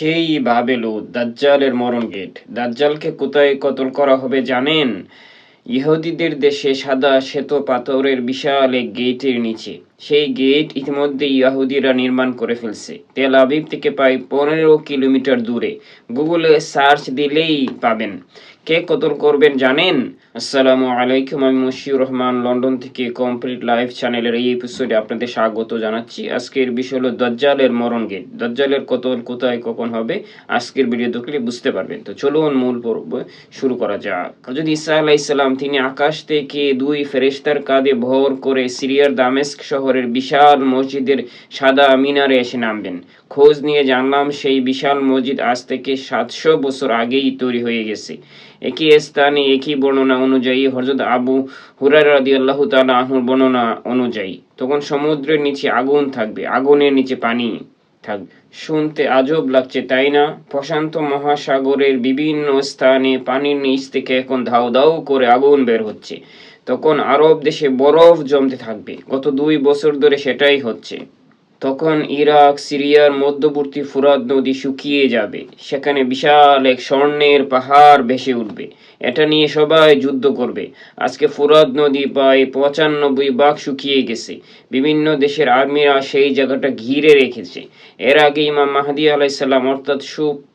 সেই বাবেলু দাজ্জালের মরণ গেট। দাজ্জালকে কোথায় কতল করা হবে জানেন? ইহুদিদের দেশে সাদা শ্বেত পাথরের বিশাল এক গেটের নিচে। সেই গেট ইতিমধ্যে ইয়াহুদিরা নির্মাণ করে ফেলছে। তেল আবিব থেকে প্রায় পনেরো কিলোমিটার দূরে। গুগলে সার্চ দিলেই পাবেন। কে কতল করবেন জানেন? আসসালামু আলাইকুম, আমি মুশিউর রহমান, লন্ডন থেকে কমপ্লিট লাইভ চ্যানেলের এই এপিসোডে আপনাদের স্বাগত জানাচ্ছি। আজকের বিষয় হলো দজ্জালের মরণ গেট। দজ্জালের কতল কোথায়, কখন হবে, আজকের ভিডিও দেখলে বুঝতে পারবেন। তো চলুন মূল পর্ব শুরু করা যাক। যদি ঈসা আলাইসাল্লাম তিনি আকাশ থেকে দুই ফেরেস্তার কাঁধে ভর করে সিরিয়ার দামেস্ক শহরের বিশাল মসজিদের সাদা মিনারে এসে নামবেন। খোঁজ নিয়ে জানলাম সেই বিশাল মসজিদ আজ থেকে সাতশো বছর আগেই তৈরি হয়ে গেছে। একই স্থানে একই বর্ণনা অনুযায়ী হজরত আবু হুরার রাদি আল্লাহ তালা আহুর বর্ণনা অনুযায়ী তখন সমুদ্রের নিচে আগুন থাকবে, আগুনের নিচে পানি থাকবে। শুনতে আজব লাগছে, তাই না? প্রশান্ত মহাসাগরের বিভিন্ন স্থানে পানির নিচ থেকে এখন ধাউ ধাউ করে আগুন বের হচ্ছে। তখন আরব দেশে বরফ জমতে থাকবে। গত দুই বছর ধরে সেটাই হচ্ছে। তখন ইরাক, সিরিয়ার মধ্যবর্তী ফুরাত নদী শুকিয়ে যাবে। সেখানে বিশাল এক স্বর্ণের পাহাড় ভেসে উঠবে। এটা নিয়ে সবাই যুদ্ধ করবে। আজকে ফুরাত নদী প্রায় পঁচানব্বই ভাগ শুকিয়ে গেছে। বিভিন্ন দেশের আর্মিরা সেই জায়গাটা ঘিরে রেখেছে। এর আগে ইমাম মাহাদি আলাইসাল্লাম অর্থাৎ সুপদ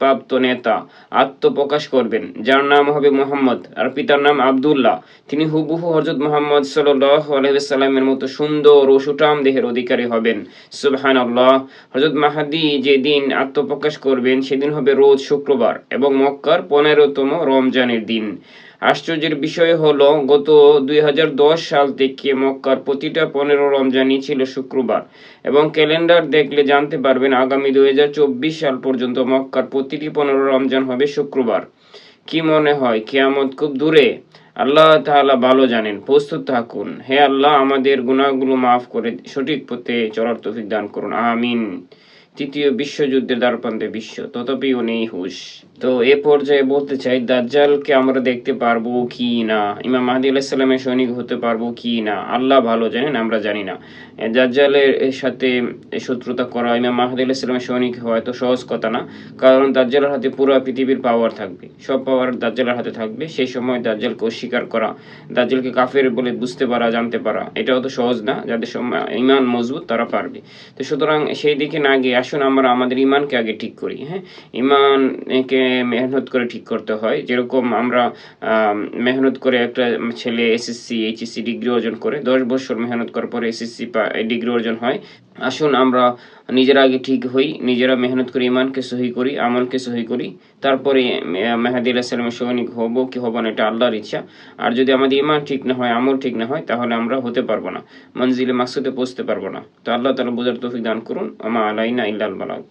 প্রাপ্ত নেতা আত্মপ্রকাশ করবেন, যার নাম হবে মোহাম্মদ আর পিতার নাম আবদুল্লাহ। তিনি হুবহু হজরত মোহাম্মদ সাল্লাহ আলহিসাল্লামের মতো সুন্দর ও সুঠাম দেহের অধিকারী হবেন। সুবহান আল্লাহ হজরত মাহাদি যেদিন আত্মপ্রকাশ করবেন, সেদিন হবে রোজ শুক্রবার এবং মক্কার পনেরোতম রমজানের দিন। আশ্চর্যের বিষয় হলো, গত দুই হাজার দশ সাল থেকে মক্কার প্রতিটা পনেরো রমজানই ছিল শুক্রবার এবং ক্যালেন্ডার দেখলে জানতে পারবেন আগামী দুই হাজার চব্বিশ সাল পর্যন্ত মক্কার প্রতিটি পনেরো রমজান হবে শুক্রবার। কি মনে হয়, কেয়ামত খুব দূরে? আল্লাহ তাআলা ভালো জানেন, প্রস্তুত থাকুন। হে আল্লাহ, আমাদের গুনাহগুলো মাফ করে সঠিক পথে চলার তৌফিক দান করুন। আমিন। তৃতীয় বিশ্বযুদ্ধের দ্বারপ্রান্তে বিশ্ব তথাপিও নেই হুশ। তো এ পর্যায়ে বলতে চাই, দাজ্জালকে আমরা দেখতে পারব কি না? ইমাম মাহাদি আলাইসাল্লামের সৈনিক হতে পারব কি না? আল্লাহ ভালো জানেন, আমরা জানি না। দাজ্জালের সাথে শত্রুতা করা ইমাম মাহাদি আলাইসাল্লামের সৈনিক হওয়া এত সহজ কথা না, কারণ দাজ্জালের হাতে পুরো পৃথিবীর পাওয়ার থাকবে। সব পাওয়ার দাজ্জালের হাতে থাকবে। সেই সময় দাজ্জালকে অস্বীকার করা, দাজ্জালকে কাফের বলে বুঝতে পারা, জানতে পারা এটাও তো সহজ না। যাদের সময় ইমান মজবুত, তারা পারবে। তো সুতরাং সেই দিকে না গিয়ে আসুন আমরা আমাদের ইমানকে আগে ঠিক করি হ্যাঁ? ইমানকে মেহনত করে ঠিক করতে হয়। যেরকম আমরা আম, মেহনত করে একটা ছেলে এসএসসি এইচএসসি ডিগ্রি অর্জন করে দশ বছর মেহনত করার পরে এসএসসি ডিগ্রি অর্জন হয় আসুন আমরা নিজেরা আগে ঠিক হই, নিজেরা মেহনত করি ইমানকে সহি করি, আমলকে সহি করি, তারপরে মেহাদি আলাহিসের সৈনিক হব কি হব না, এটা আল্লাহর ইচ্ছা। আর যদি আমাদের ইমান ঠিক না হয়, আমল ঠিক না হয়, তাহলে আমরা হতে পারব না, মঞ্জিলে মাকসুদে পৌঁছতে পারব না। তো আল্লাহ তালা বোঝার তৌফিক দান করুন। আমা আলাইনা ইল্লাল বালাক